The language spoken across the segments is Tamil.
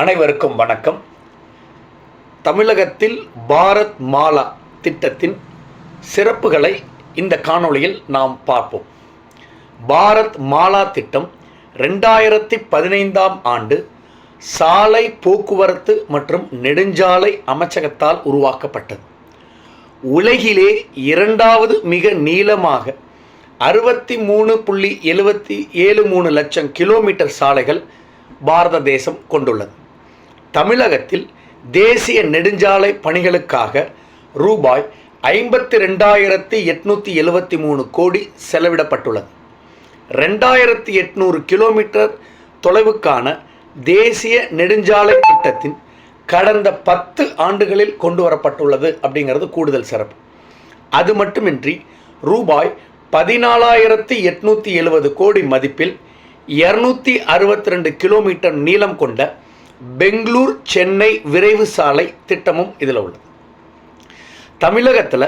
அனைவருக்கும் வணக்கம். தமிழகத்தில் பாரத் மாலா திட்டத்தின் சிறப்புகளை இந்த காணொளியில் நாம் பார்ப்போம். பாரத் மாலா திட்டம் ரெண்டாயிரத்தி பதினைந்தாம் ஆண்டு சாலை போக்குவரத்து மற்றும் நெடுஞ்சாலை அமைச்சகத்தால் உருவாக்கப்பட்டது. உலகிலே இரண்டாவது மிக நீளமாக அறுபத்தி மூணு புள்ளி எழுபத்தி ஏழு மூணு லட்சம் கிலோமீட்டர் சாலைகள் பாரத தேசம் கொண்டுள்ளது. தமிழகத்தில் தேசிய நெடுஞ்சாலை பணிகளுக்காக ரூபாய் ஐம்பத்தி ரெண்டாயிரத்தி எட்நூற்றி எழுபத்தி மூணு கோடி செலவிடப்பட்டுள்ளது. ரெண்டாயிரத்தி எட்நூறு கிலோமீட்டர் தொலைவுக்கான தேசிய நெடுஞ்சாலை திட்டத்தின் கடந்த பத்து ஆண்டுகளில் கொண்டு வரப்பட்டுள்ளது அப்படிங்கிறது கூடுதல் சிறப்பு. அது மட்டுமின்றி ரூபாய் பதினாலாயிரத்தி எட்நூற்றி எழுபது கோடி மதிப்பில் இரநூத்தி அறுபத்தி ரெண்டு கிலோமீட்டர் நீளம் கொண்ட பெங்களூர் சென்னை விரைவு சாலை திட்டமும் இதில் உள்ளது. தமிழகத்தில்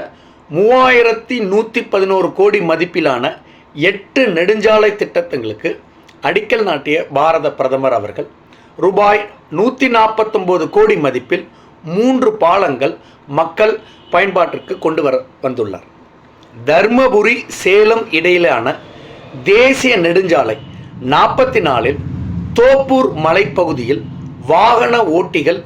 மூவாயிரத்தி நூற்றி பதினோரு கோடி மதிப்பிலான எட்டு நெடுஞ்சாலை திட்டங்களுக்கு அடிக்கல் நாட்டிய பாரத பிரதமர் அவர்கள் ரூபாய் நூற்றி நாற்பத்தொம்போது கோடி மதிப்பில் மூன்று பாலங்கள் மக்கள் பயன்பாட்டிற்கு கொண்டு வர வந்துள்ளார். தர்மபுரி சேலம் இடையிலான தேசிய நெடுஞ்சாலை நாற்பத்தி நாலில் தோப்பூர் மலைப்பகுதியில் வாகன ஓட்டிகள்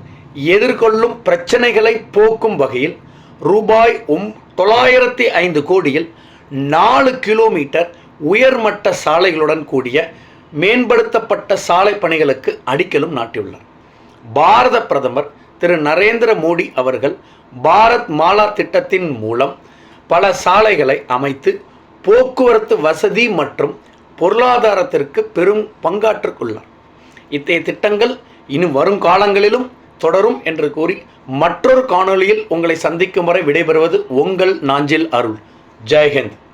எதிர்கொள்ளும் பிரச்சனைகளை போக்கும் வகையில் ரூபாய் ஒம் தொள்ளாயிரத்தி ஐந்து கோடியில் நாலு கிலோமீட்டர் உயர்மட்ட சாலைகளுடன் கூடிய மேம்படுத்தப்பட்ட சாலை பணிகளுக்கு அடிக்கலும் நாட்டியுள்ளார். பாரத பிரதமர் திரு நரேந்திர மோடி அவர்கள் பாரத் மாலா திட்டத்தின் மூலம் பல சாலைகளை அமைத்து போக்குவரத்து வசதி மற்றும் பொருளாதாரத்திற்கு பெரும் பங்காற்றுக்குள்ளார் இத்தகைய திட்டங்கள் இன்னும் வரும் காலங்களிலும் தொடரும் என்று கூறி மற்றொரு காணொளியில் உங்களை சந்திக்கும் வரை விடைபெறுவது உங்கள் நாஞ்சில் அருள். ஜெய்ஹிந்த்.